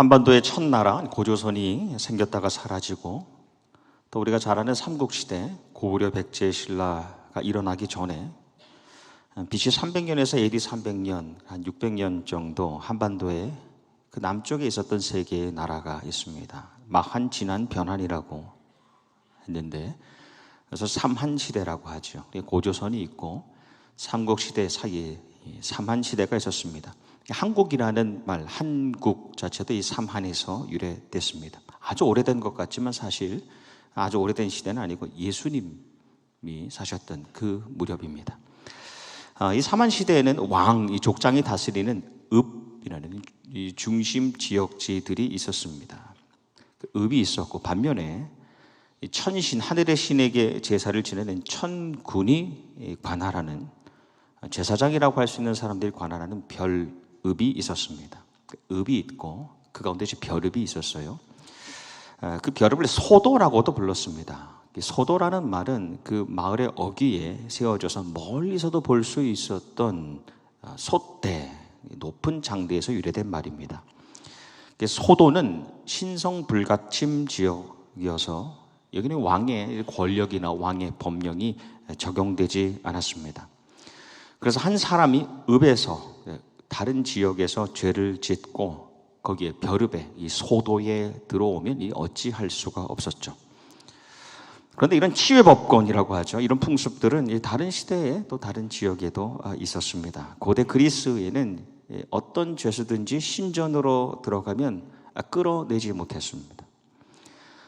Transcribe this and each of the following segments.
한반도의 첫 나라 고조선이 생겼다가 사라지고 또 우리가 잘 아는 삼국시대 고구려 백제 신라가 일어나기 전에 BC 300년에서 AD 300년 한 600년 정도 한반도에 그 남쪽에 있었던 세 개의 나라가 있습니다. 마한, 진한, 변한이라고 했는데 그래서 삼한 시대라고 하죠. 고조선이 있고 삼국 시대 사이에 삼한 시대가 있었습니다. 한국이라는 말, 한국 자체도 이 삼한에서 유래됐습니다. 아주 오래된 것 같지만 사실 아주 오래된 시대는 아니고 예수님이 사셨던 그 무렵입니다. 아, 이 삼한 시대에는 왕, 이 족장이 다스리는 읍이라는 이 중심 지역지들이 있었습니다. 그 읍이 있었고 반면에 천신 하늘의 신에게 제사를 지내는 천군이 관할하는 제사장이라고 할 수 있는 사람들이 관할하는 별 읍이 있었습니다. 그 읍이 있고 그 가운데 별읍이 있었어요. 아, 그 별읍을 소도라고도 불렀습니다. 소도라는 말은 그 마을의 어귀에 세워져서 멀리서도 볼 수 있었던 아, 소대, 높은 장대에서 유래된 말입니다. 소도는 신성 불가침 지역이어서 여기는 왕의 권력이나 왕의 법령이 적용되지 않았습니다. 그래서 한 사람이 읍에서 다른 지역에서 죄를 짓고 거기에 벼릅에 이 소도에 들어오면 이 어찌할 수가 없었죠. 그런데 이런 치외법권이라고 하죠. 이런 풍습들은 다른 시대에 또 다른 지역에도 아, 있었습니다. 고대 그리스에는 어떤 죄수든지 신전으로 들어가면 아, 끌어내지 못했습니다.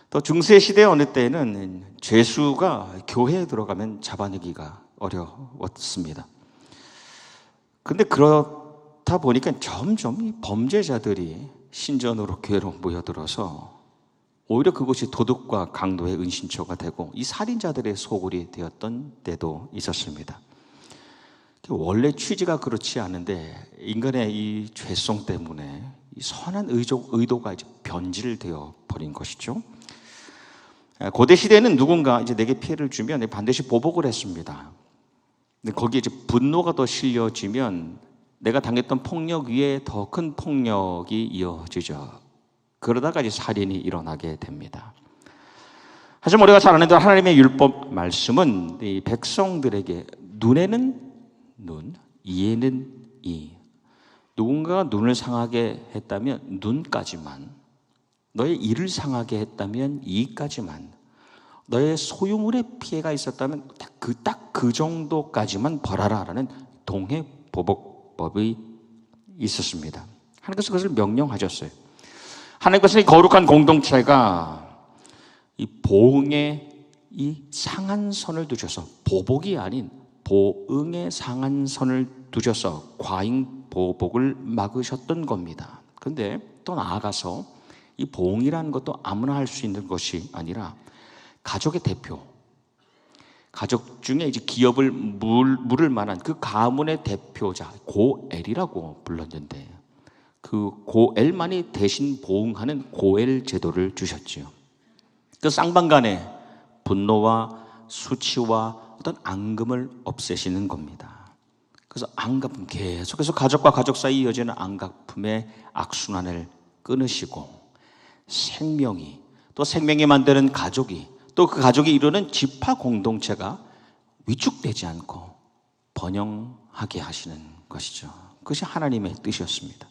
또 중세 시대 어느 때는 죄수가 교회에 들어가면 잡아내기가 어려웠습니다. 근데 그렇 다 보니까 점점 범죄자들이 신전으로 교회로 모여들어서 오히려 그것이 도덕과 강도의 은신처가 되고 이 살인자들의 소굴이 되었던 때도 있었습니다. 원래 취지가 그렇지 않은데 인간의 이 죄성 때문에 이 선한 의도, 의도가 이제 변질되어 버린 것이죠. 고대 시대는 누군가 이제 내게 피해를 주면 반드시 보복을 했습니다. 근데 거기에 이제 분노가 더 실려지면 내가 당했던 폭력 위에 더 큰 폭력이 이어지죠. 그러다가 이제 살인이 일어나게 됩니다. 하지만 우리가 잘 아는 대로 하나님의 율법 말씀은 이 백성들에게 눈에는 눈, 이에는 이. 누군가가 눈을 상하게 했다면 눈까지만, 너의 이를 상하게 했다면 이까지만, 너의 소유물에 피해가 있었다면 그딱 그 정도까지만 벌하라라는 동해 보복 법이 있었습니다. 하나님께서 그것을 명령하셨어요. 하나님께서 이 거룩한 공동체가 이 보응의 이 상한선을 두셔서 보복이 아닌 보응의 상한선을 두셔서 과잉 보복을 막으셨던 겁니다. 그런데 또 나아가서 이 보응이라는 것도 아무나 할 수 있는 것이 아니라 가족의 대표, 가족 중에 이제 기업을 물, 물을 만한 그 가문의 대표자 고엘이라고 불렀는데 그 고엘만이 대신 보응하는 고엘 제도를 주셨지요. 그 쌍방간에 분노와 수치와 어떤 앙금을 없애시는 겁니다. 그래서 앙금 계속해서 가족과 가족 사이 이어지는 앙가품의 악순환을 끊으시고 생명이 또 생명이 만드는 가족이 또 그 가족이 이루는 집화 공동체가 위축되지 않고 번영하게 하시는 것이죠. 그것이 하나님의 뜻이었습니다.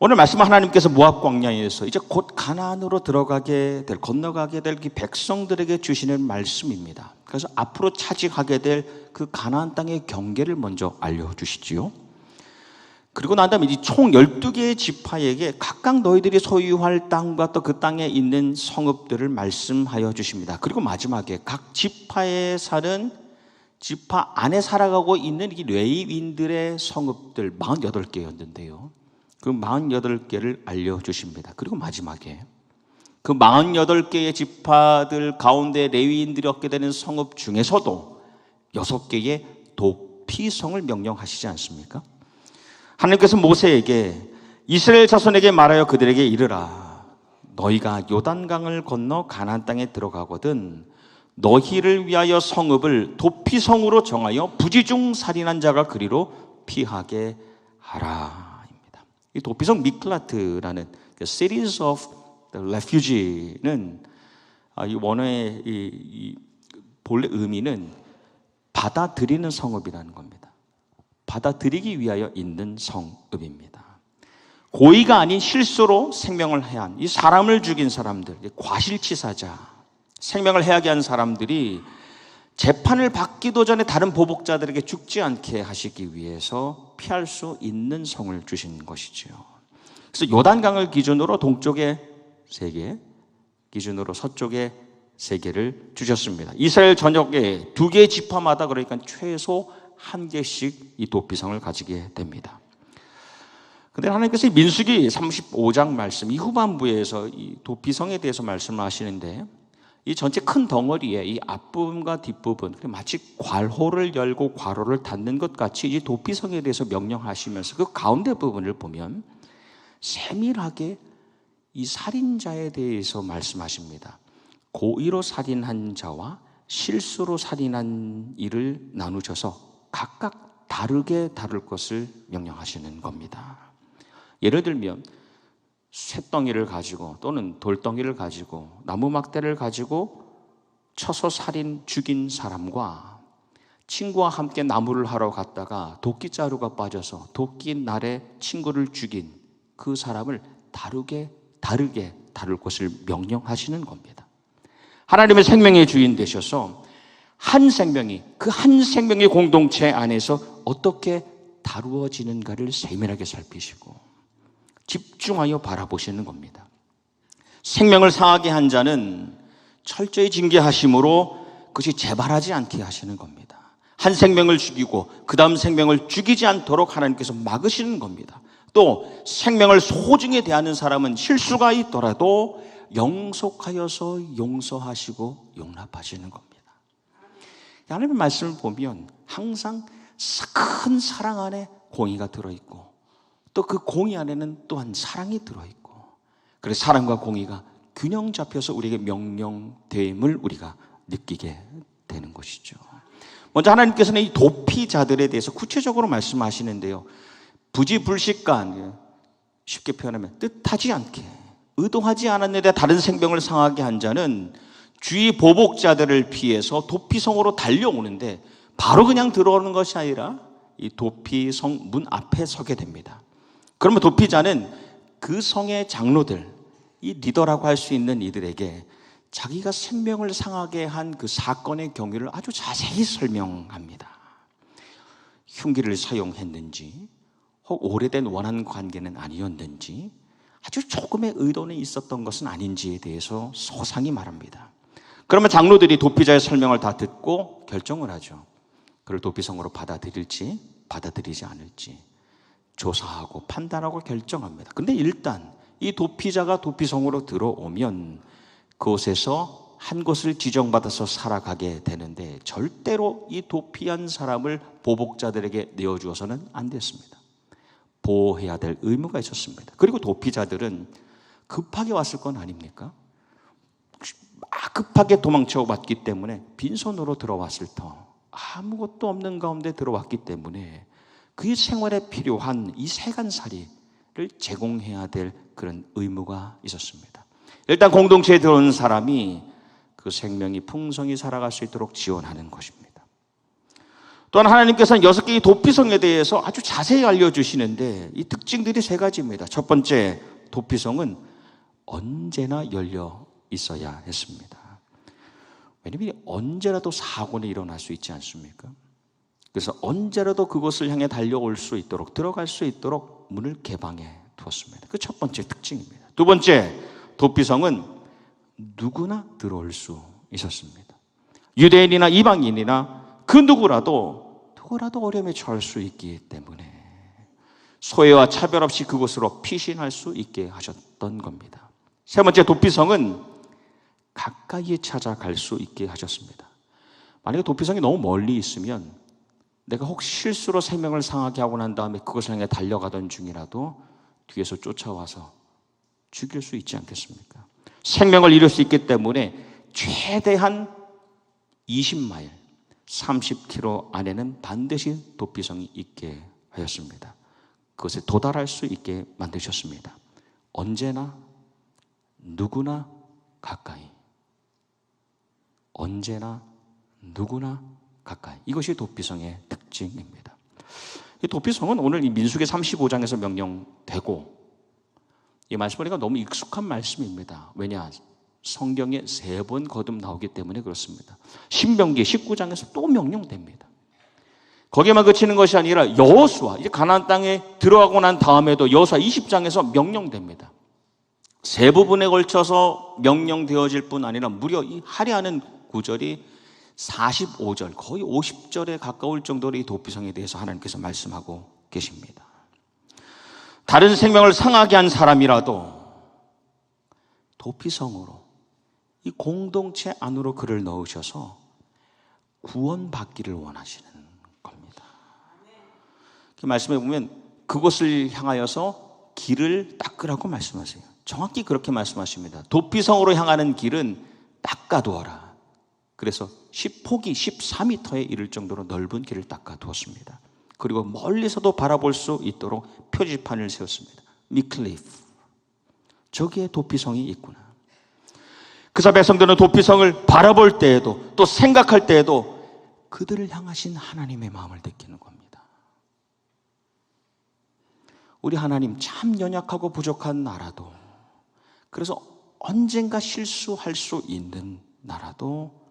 오늘 말씀 하나님께서 모압 광야에서 이제 곧 가나안으로 들어가게 될 건너가게 될그 백성들에게 주시는 말씀입니다. 그래서 앞으로 차지하게 될 그 가나안 땅의 경계를 먼저 알려 주시지요. 그리고 난 다음에 총 12개의 지파에게 각각 너희들이 소유할 땅과 또 그 땅에 있는 성읍들을 말씀하여 주십니다. 그리고 마지막에 각 지파에 사는 지파 안에 살아가고 있는 이 레위인들의 성읍들 48개였는데요. 그 48개를 알려주십니다. 그리고 마지막에 그 48개의 지파들 가운데 레위인들이 얻게 되는 성읍 중에서도 6개의 도피성을 명령하시지 않습니까? 하나님께서 모세에게 이스라엘 자손에게 말하여 그들에게 이르라 너희가 요단강을 건너 가나안 땅에 들어가거든 너희를 위하여 성읍을 도피성으로 정하여 부지중 살인한 자가 그리로 피하게 하라. 이 도피성 미클라트라는 그 Cities of Refugee는 아, 이 원어의 이, 이 본래 의미는 받아들이는 성읍이라는 겁니다. 받아들이기 위하여 있는 성읍입니다. 고의가 아닌 실수로 생명을 해한 이 사람을 죽인 사람들, 과실치사자, 생명을 해하게 한 사람들이 재판을 받기도 전에 다른 보복자들에게 죽지 않게 하시기 위해서 피할 수 있는 성을 주신 것이지요. 그래서 요단강을 기준으로 동쪽에 세 개, 기준으로 서쪽에 세 개를 주셨습니다. 이스라엘 전역에 두 개의 지파마다 그러니까 최소 한 개씩 이 도피성을 가지게 됩니다. 근데 하나님께서 민수기 35장 말씀 이 후반부에서 이 도피성에 대해서 말씀하시는데 이 전체 큰 덩어리에 이 앞부분과 뒷부분 마치 괄호를 열고 괄호를 닫는 것 같이 이 도피성에 대해서 명령하시면서 그 가운데 부분을 보면 세밀하게 이 살인자에 대해서 말씀하십니다. 고의로 살인한 자와 실수로 살인한 이를 나누셔서 각각 다르게 다룰 것을 명령하시는 겁니다. 예를 들면 쇠덩이를 가지고 또는 돌덩이를 가지고 나무 막대를 가지고 쳐서 살인 죽인 사람과 친구와 함께 나무를 하러 갔다가 도끼 자루가 빠져서 도끼 날에 친구를 죽인 그 사람을 다르게 다르게 다룰 것을 명령하시는 겁니다. 하나님의 생명의 주인 되셔서 한 생명이 그 한 생명의 공동체 안에서 어떻게 다루어지는가를 세밀하게 살피시고 집중하여 바라보시는 겁니다. 생명을 상하게 한 자는 철저히 징계하심으로 그것이 재발하지 않게 하시는 겁니다. 한 생명을 죽이고 그 다음 생명을 죽이지 않도록 하나님께서 막으시는 겁니다. 또 생명을 소중히 대하는 사람은 실수가 있더라도 영속하여서 용서하시고 용납하시는 겁니다. 하나님의 말씀을 보면 항상 큰 사랑 안에 공의가 들어있고 또 그 공의 안에는 또한 사랑이 들어있고 그래서 사랑과 공의가 균형 잡혀서 우리에게 명령됨을 우리가 느끼게 되는 것이죠. 먼저 하나님께서는 이 도피자들에 대해서 구체적으로 말씀하시는데요. 부지불식간 쉽게 표현하면 뜻하지 않게 의도하지 않았는데 다른 생명을 상하게 한 자는 주위 보복자들을 피해서 도피성으로 달려오는데 바로 그냥 들어오는 것이 아니라 이 도피성 문 앞에 서게 됩니다. 그러면 도피자는 그 성의 장로들, 이 리더라고 할 수 있는 이들에게 자기가 생명을 상하게 한 그 사건의 경위를 아주 자세히 설명합니다. 흉기를 사용했는지, 혹 오래된 원한 관계는 아니었는지, 아주 조금의 의도는 있었던 것은 아닌지에 대해서 소상히 말합니다. 그러면 장로들이 도피자의 설명을 다 듣고 결정을 하죠. 그를 도피성으로 받아들일지, 받아들이지 않을지. 조사하고 판단하고 결정합니다. 근데 일단 이 도피자가 도피성으로 들어오면 그곳에서 한 곳을 지정받아서 살아가게 되는데 절대로 이 도피한 사람을 보복자들에게 내어주어서는 안 됐습니다. 보호해야 될 의무가 있었습니다. 그리고 도피자들은 급하게 왔을 건 아닙니까? 급하게 도망쳐 왔기 때문에 빈손으로 들어왔을 터 아무것도 없는 가운데 들어왔기 때문에 그 생활에 필요한 이 세간살이를 제공해야 될 그런 의무가 있었습니다. 일단 공동체에 들어오는 사람이 그 생명이 풍성히 살아갈 수 있도록 지원하는 것입니다. 또한 하나님께서는 여섯 개의 도피성에 대해서 아주 자세히 알려주시는데 이 특징들이 세 가지입니다. 첫 번째, 도피성은 언제나 열려 있어야 했습니다. 왜냐하면 언제라도 사고는 일어날 수 있지 않습니까? 그래서 언제라도 그곳을 향해 달려올 수 있도록 들어갈 수 있도록 문을 개방해 두었습니다. 그 첫 번째 특징입니다. 두 번째 도피성은 누구나 들어올 수 있었습니다. 유대인이나 이방인이나 그 누구라도 누구라도 어려움에 처할 수 있기 때문에 소외와 차별 없이 그곳으로 피신할 수 있게 하셨던 겁니다. 세 번째 도피성은 가까이 찾아갈 수 있게 하셨습니다. 만약에 도피성이 너무 멀리 있으면 내가 혹시 실수로 생명을 상하게 하고 난 다음에 그것을 향해 달려가던 중이라도 뒤에서 쫓아와서 죽일 수 있지 않겠습니까? 생명을 잃을 수 있기 때문에 최대한 20마일, 30km 안에는 반드시 도피성이 있게 하였습니다. 그것에 도달할 수 있게 만드셨습니다. 언제나 누구나 가까이. 언제나 누구나 가까이. 이것이 도피성의 특징입니다. 이 도피성은 오늘 이 민수기 35장에서 명령되고 이 말씀 보니까 너무 익숙한 말씀입니다. 왜냐? 성경에 세 번 거듭 나오기 때문에 그렇습니다. 신명기 19장에서 또 명령됩니다. 거기에만 그치는 것이 아니라 여호수아 이제 가나안 땅에 들어가고 난 다음에도 여호수아 20장에서 명령됩니다. 세 부분에 걸쳐서 명령되어질 뿐 아니라 무려 이 하려는 구절이 45절 거의 50절에 가까울 정도로 이 도피성에 대해서 하나님께서 말씀하고 계십니다. 다른 생명을 상하게 한 사람이라도 도피성으로 이 공동체 안으로 그를 넣으셔서 구원받기를 원하시는 겁니다. 그 말씀에 보면 그것을 향하여서 길을 닦으라고 말씀하세요. 정확히 그렇게 말씀하십니다. 도피성으로 향하는 길은 닦아두어라. 그래서 10 폭이 14m에 이를 정도로 넓은 길을 닦아두었습니다. 그리고 멀리서도 바라볼 수 있도록 표지판을 세웠습니다. 미클리프. 저기에 도피성이 있구나. 그사 백성들은 도피성을 바라볼 때에도 또 생각할 때에도 그들을 향하신 하나님의 마음을 느끼는 겁니다. 우리 하나님 참 연약하고 부족한 나라도 그래서 언젠가 실수할 수 있는 나라도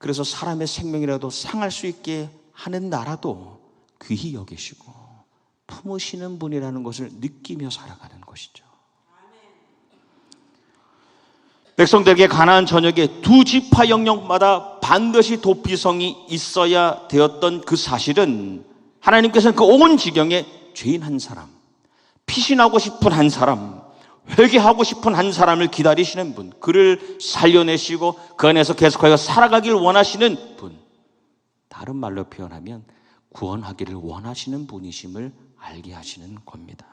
그래서 사람의 생명이라도 상할 수 있게 하는 나라도 귀히 여기시고 품으시는 분이라는 것을 느끼며 살아가는 것이죠. 백성들에게 가나안 전역에 두 지파 영역마다 반드시 도피성이 있어야 되었던 그 사실은 하나님께서는 그 온 지경에 죄인 한 사람, 피신하고 싶은 한 사람, 회개하고 싶은 한 사람을 기다리시는 분, 그를 살려내시고 그 안에서 계속하여 살아가길 원하시는 분. 다른 말로 표현하면 구원하기를 원하시는 분이심을 알게 하시는 겁니다.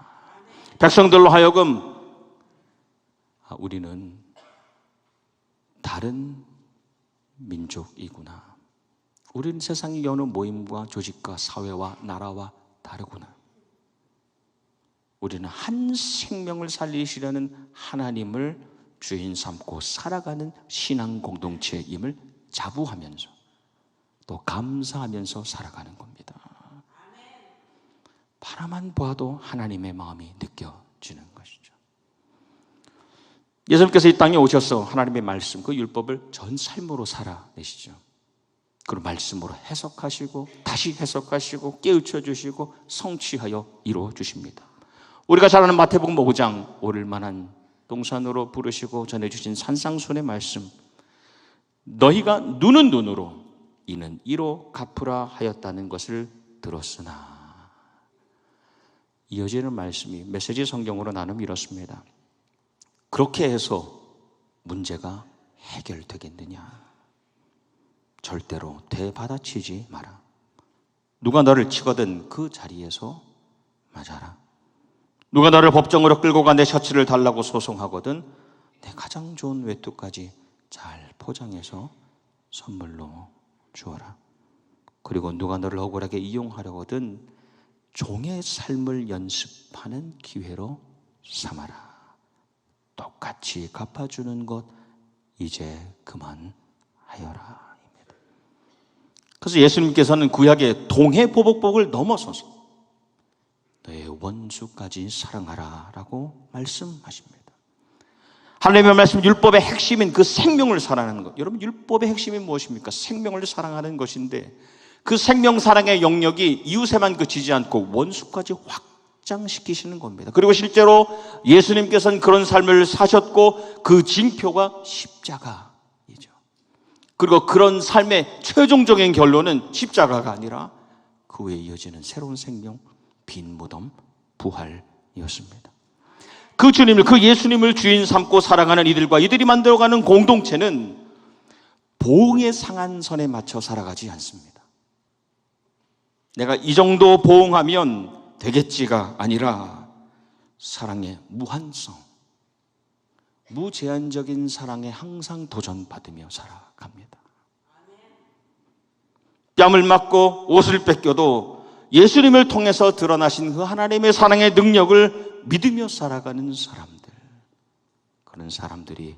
백성들로 하여금 아, 우리는 다른 민족이구나. 우리는 세상의 여느 모임과 조직과 사회와 나라와 다르구나. 우리는 한 생명을 살리시려는 하나님을 주인 삼고 살아가는 신앙 공동체임을 자부하면서 또 감사하면서 살아가는 겁니다. 바라만 보아도 하나님의 마음이 느껴지는 것이죠. 예수님께서 이 땅에 오셔서 하나님의 말씀, 그 율법을 전 삶으로 살아내시죠. 그 말씀으로 해석하시고 다시 해석하시고 깨우쳐 주시고 성취하여 이루어 주십니다. 우리가 잘 아는 마태복음 5장 오를 만한 동산으로 부르시고 전해주신 산상순의 말씀 너희가 눈은 눈으로 이는 이로 갚으라 하였다는 것을 들었으나 이어지는 말씀이 메시지 성경으로 나누면 이렇습니다. 그렇게 해서 문제가 해결되겠느냐? 절대로 대받아치지 마라. 누가 너를 치거든 그 자리에서 맞아라. 누가 너를 법정으로 끌고 가 내 셔츠를 달라고 소송하거든 내 가장 좋은 외투까지 잘 포장해서 선물로 주어라. 그리고 누가 너를 억울하게 이용하려거든 종의 삶을 연습하는 기회로 삼아라. 똑같이 갚아주는 것 이제 그만하여라. 그래서 예수님께서는 구약의 동해 보복복을 넘어서서 너의 원수까지 사랑하라 라고 말씀하십니다. 하나님의 말씀 율법의 핵심인 그 생명을 사랑하는 것. 여러분 율법의 핵심이 무엇입니까? 생명을 사랑하는 것인데 그 생명 사랑의 영역이 이웃에만 그치지 않고 원수까지 확장시키시는 겁니다. 그리고 실제로 예수님께서는 그런 삶을 사셨고 그 징표가 십자가이죠. 그리고 그런 삶의 최종적인 결론은 십자가가 아니라 그 후에 이어지는 새로운 생명, 빈 무덤, 부활이었습니다. 그 주님을, 그 예수님을 주인 삼고 살아가는 이들과 이들이 만들어가는 공동체는 보응의 상한선에 맞춰 살아가지 않습니다. 내가 이 정도 보응하면 되겠지가 아니라 사랑의 무한성, 무제한적인 사랑에 항상 도전받으며 살아갑니다. 뺨을 맞고 옷을 뺏겨도 예수님을 통해서 드러나신 그 하나님의 사랑의 능력을 믿으며 살아가는 사람들. 그런 사람들이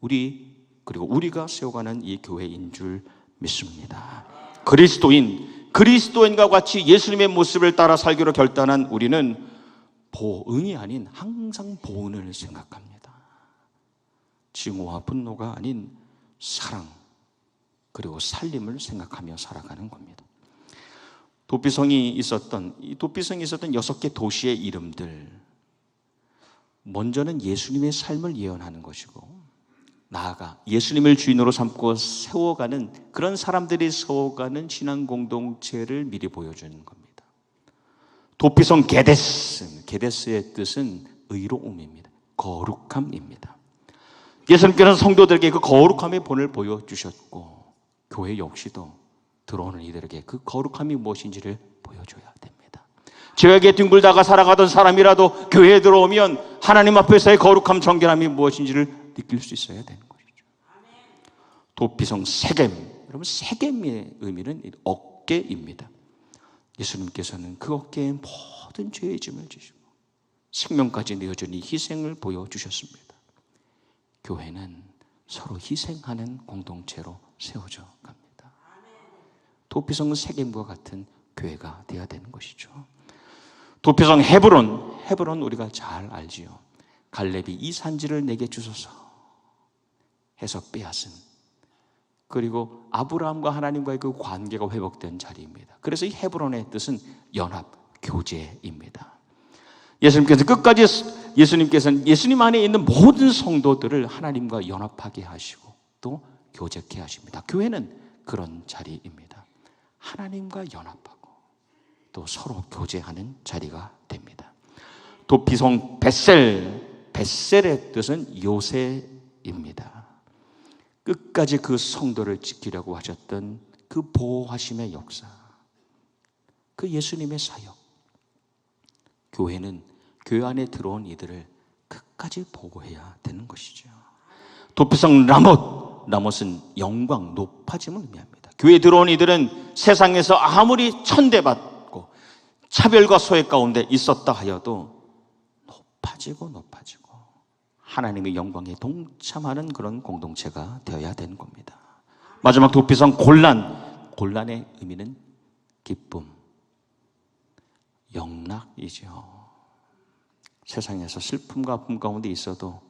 우리 그리고 우리가 세워가는 이 교회인 줄 믿습니다. 그리스도인, 그리스도인과 같이 예수님의 모습을 따라 살기로 결단한 우리는 보응이 아닌 항상 보은을 생각합니다. 징후와 분노가 아닌 사랑, 그리고 살림을 생각하며 살아가는 겁니다. 도피성이 있었던 이 도피성이 있었던 여섯 개 도시의 이름들 먼저는 예수님의 삶을 예언하는 것이고 나아가 예수님을 주인으로 삼고 세워가는 그런 사람들이 세워가는 신앙 공동체를 미리 보여주는 겁니다. 도피성 게데스, 게데스의 뜻은 의로움입니다. 거룩함입니다. 예수님께서는 성도들에게 그 거룩함의 본을 보여주셨고 교회 역시도 들어오는 이들에게 그 거룩함이 무엇인지를 보여줘야 됩니다. 죄악에 뒹굴다가 살아가던 사람이라도 교회에 들어오면 하나님 앞에서의 거룩함 정결함이 무엇인지를 느낄 수 있어야 되는 것이죠. 도피성 세겜, 여러분 세겜의 의미는 어깨입니다. 예수님께서는 그 어깨에 모든 죄의 짐을 지시고 생명까지 내어주니 희생을 보여주셨습니다. 교회는 서로 희생하는 공동체로 세워져 갑니다. 도피성 세겜과 같은 교회가 되어야 되는 것이죠. 도피성 헤브론, 헤브론 우리가 잘 알지요. 갈렙이 이 산지를 내게 주소서 해서 빼앗은 그리고 아브라함과 하나님과의 그 관계가 회복된 자리입니다. 그래서 이 헤브론의 뜻은 연합, 교제입니다. 예수님께서 끝까지 예수님께서는 예수님 안에 있는 모든 성도들을 하나님과 연합하게 하시고 또 교제케 하십니다. 교회는 그런 자리입니다. 하나님과 연합하고 또 서로 교제하는 자리가 됩니다. 도피성 벳셀, 벳셀의 뜻은 요새입니다. 끝까지 그 성도를 지키려고 하셨던 그 보호하심의 역사, 그 예수님의 사역, 교회는 교회 안에 들어온 이들을 끝까지 보고해야 되는 것이죠. 도피성 라못, 라못은 영광, 높아짐을 의미합니다. 교회에 들어온 이들은 세상에서 아무리 천대받고 차별과 소외 가운데 있었다 하여도 높아지고 높아지고 하나님의 영광에 동참하는 그런 공동체가 되어야 되는 겁니다. 마지막 도피성 곤란, 곤란의 의미는 기쁨, 영락이죠. 세상에서 슬픔과 아픔 가운데 있어도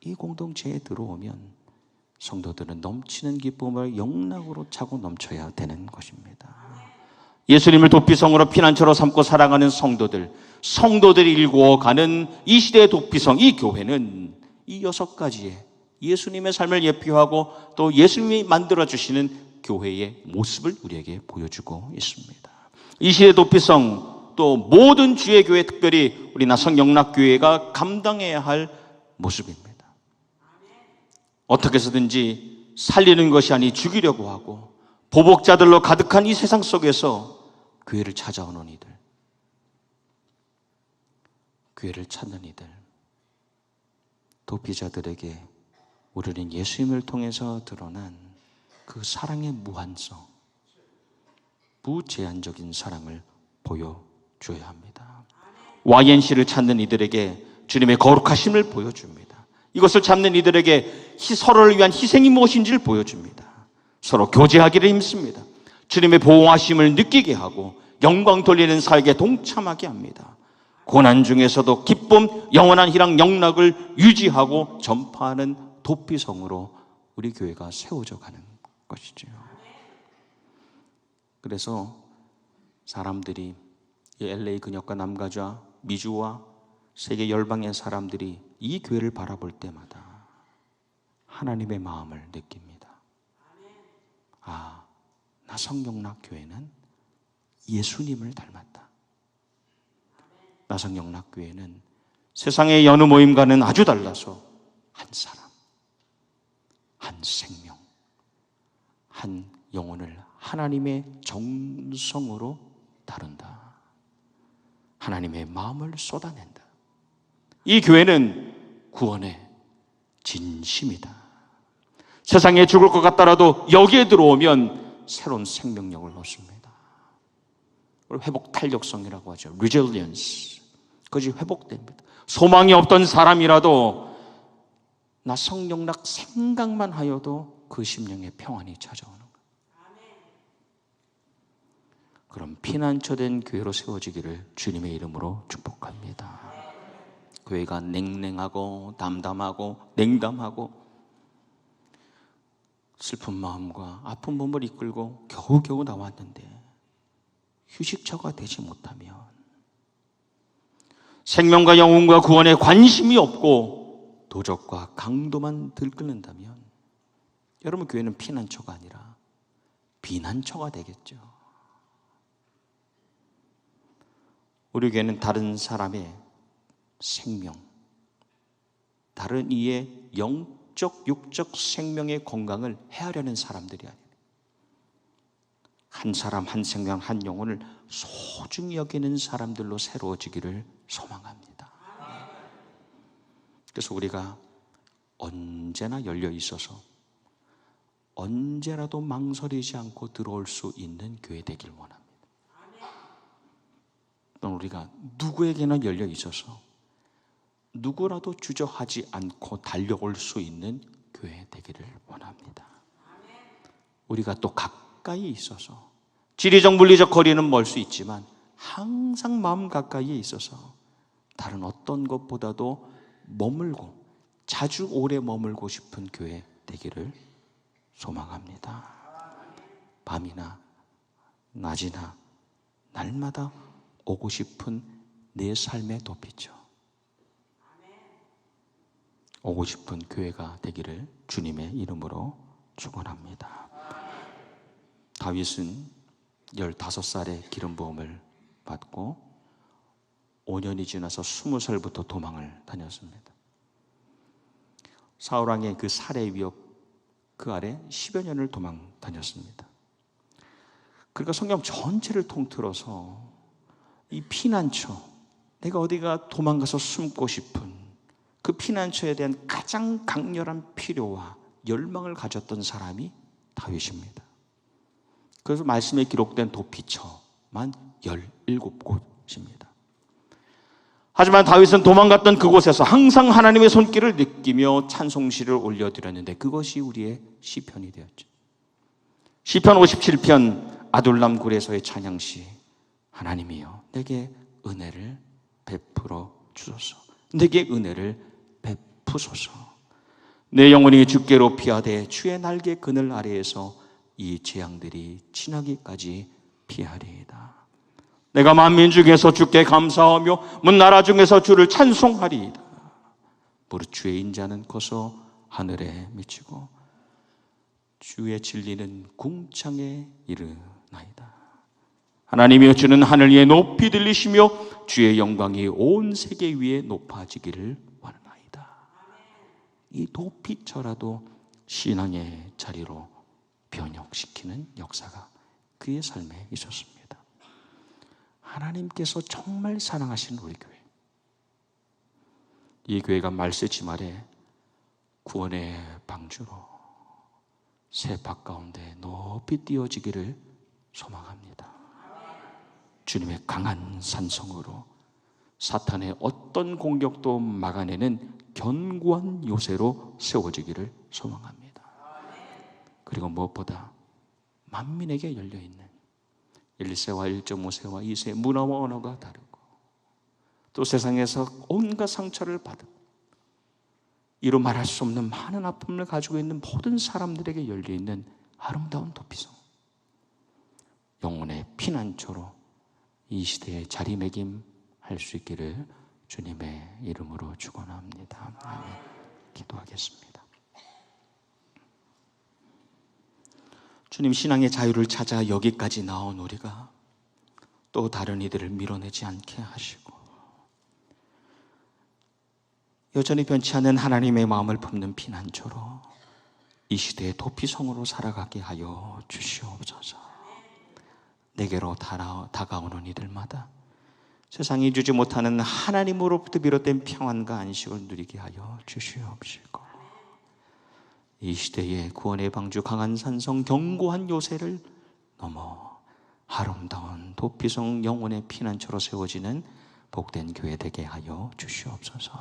이 공동체에 들어오면 성도들은 넘치는 기쁨을 영락으로 차고 넘쳐야 되는 것입니다. 예수님을 도피성으로 피난처로 삼고 살아가는 성도들, 성도들이 일구어가는 이 시대의 도피성, 이 교회는 이 여섯 가지의 예수님의 삶을 예표하고 또 예수님이 만들어주시는 교회의 모습을 우리에게 보여주고 있습니다. 이 시대 도피성, 또 모든 주의 교회, 특별히 우리 나 성 영락교회가 감당해야 할 모습입니다. 어떻게 해서든지 살리는 것이 아니 죽이려고 하고 보복자들로 가득한 이 세상 속에서 교회를 찾아오는 이들, 교회를 찾는 이들, 도피자들에게 우리는 예수님을 통해서 드러난 그 사랑의 무한성, 무제한적인 사랑을 보여줘야 합니다. YNC를 찾는 이들에게 주님의 거룩하심을 보여줍니다. 이것을 찾는 이들에게 서로를 위한 희생이 무엇인지를 보여줍니다. 서로 교제하기를 힘씁니다. 주님의 보호하심을 느끼게 하고 영광 돌리는 삶에 동참하게 합니다. 고난 중에서도 기쁨, 영원한 희랑, 영락을 유지하고 전파하는 도피성으로 우리 교회가 세워져 가는 것이죠. 그래서 사람들이 이 LA 근역과 남가좌, 미주와 세계 열방의 사람들이 이 교회를 바라볼 때마다 하나님의 마음을 느낍니다. 아, 나성영락 교회는 예수님을 닮았다. 나성영락 교회는 세상의 여느 모임과는 아주 달라서 한 사람, 한 생명, 한 영혼을 하나님의 정성으로 다룬다. 하나님의 마음을 쏟아낸다. 이 교회는 구원의 진심이다. 세상에 죽을 것 같더라도 여기에 들어오면 새로운 생명력을 얻습니다. 회복 탄력성이라고 하죠. resilience. 그것이 회복됩니다. 소망이 없던 사람이라도 나 성령락 생각만 하여도 그 심령의 평안이 찾아오는 거예요. 그럼 피난처 된 교회로 세워지기를 주님의 이름으로 축복합니다. 교회가 냉랭하고 담담하고 냉담하고 슬픈 마음과 아픈 몸을 이끌고 겨우겨우 나왔는데 휴식처가 되지 못하면 생명과 영혼과 구원에 관심이 없고 도적과 강도만 들끓는다면 여러분 교회는 피난처가 아니라 비난처가 되겠죠. 우리 교회는 다른 사람의 생명, 다른 이의 영 적, 육적 생명의 건강을 헤아려는 사람들이 아니에요. 한 사람, 한 생명, 한 영혼을 소중히 여기는 사람들로 새로워지기를 소망합니다. 그래서 우리가 언제나 열려 있어서 언제라도 망설이지 않고 들어올 수 있는 교회 되길 원합니다. 또는 우리가 누구에게나 열려 있어서 누구라도 주저하지 않고 달려올 수 있는 교회 되기를 원합니다. 우리가 또 가까이 있어서 지리적 물리적 거리는 멀 수 있지만 항상 마음 가까이에 있어서 다른 어떤 것보다도 머물고 자주 오래 머물고 싶은 교회 되기를 소망합니다. 밤이나 낮이나 날마다 오고 싶은 내 삶의 도피처. 오고 싶은 교회가 되기를 주님의 이름으로 축원합니다. 다윗은 15살에 기름 부음을 받고 5년이 지나서 20살부터 도망을 다녔습니다. 사울 왕의 그 살해 위협 그 아래 10여 년을 도망 다녔습니다. 그러니까 성경 전체를 통틀어서 이 피난처, 내가 어디가 도망가서 숨고 싶은 그 피난처에 대한 가장 강렬한 필요와 열망을 가졌던 사람이 다윗입니다. 그래서 말씀에 기록된 도피처만 17곳입니다. 하지만 다윗은 도망갔던 그곳에서 항상 하나님의 손길을 느끼며 찬송시를 올려드렸는데 그것이 우리의 시편이 되었죠. 시편 57편 아둘람 굴에서의 찬양시 하나님이여 내게 은혜를 베풀어 주소서 내게 은혜를 베 푸소서. 내 영혼이 주께로 피하되 주의 날개 그늘 아래에서 이 재앙들이 지나기까지 피하리이다. 내가 만민 중에서 주께 감사하며 문 나라 중에서 주를 찬송하리이다. 무릇 주의 인자는 커서 하늘에 미치고 주의 진리는 궁창에 이르나이다. 하나님이여 주는 하늘 위에 높이 들리시며 주의 영광이 온 세계 위에 높아지기를. 이 도피처라도 신앙의 자리로 변혁시키는 역사가 그의 삶에 있었습니다. 하나님께서 정말 사랑하신 우리 교회. 이 교회가 말세지 말에 구원의 방주로 새밭 가운데 높이 띄어지기를 소망합니다. 주님의 강한 산성으로 사탄의 어떤 공격도 막아내는 견고한 요새로 세워지기를 소망합니다. 그리고 무엇보다 만민에게 열려 있는 1세와 1.5세와 2세 문화와 언어가 다르고 또 세상에서 온갖 상처를 받은 이루 말할 수 없는 많은 아픔을 가지고 있는 모든 사람들에게 열려 있는 아름다운 도피성 영혼의 피난처로 이 시대에 자리매김할 수 있기를 주님의 이름으로 축원합니다. 아멘. 기도하겠습니다. 주님 신앙의 자유를 찾아 여기까지 나온 우리가 또 다른 이들을 밀어내지 않게 하시고 여전히 변치 않는 하나님의 마음을 품는 피난처로 이 시대의 도피성으로 살아가게 하여 주시옵소서. 내게로 다가오는 이들마다 세상이 주지 못하는 하나님으로부터 비롯된 평안과 안식을 누리게 하여 주시옵시고 이 시대의 구원의 방주 강한 산성 견고한 요새를 넘어 아름다운 도피성 영혼의 피난처로 세워지는 복된 교회 되게 하여 주시옵소서.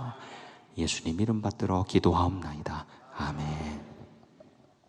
예수님 이름 받들어 기도하옵나이다.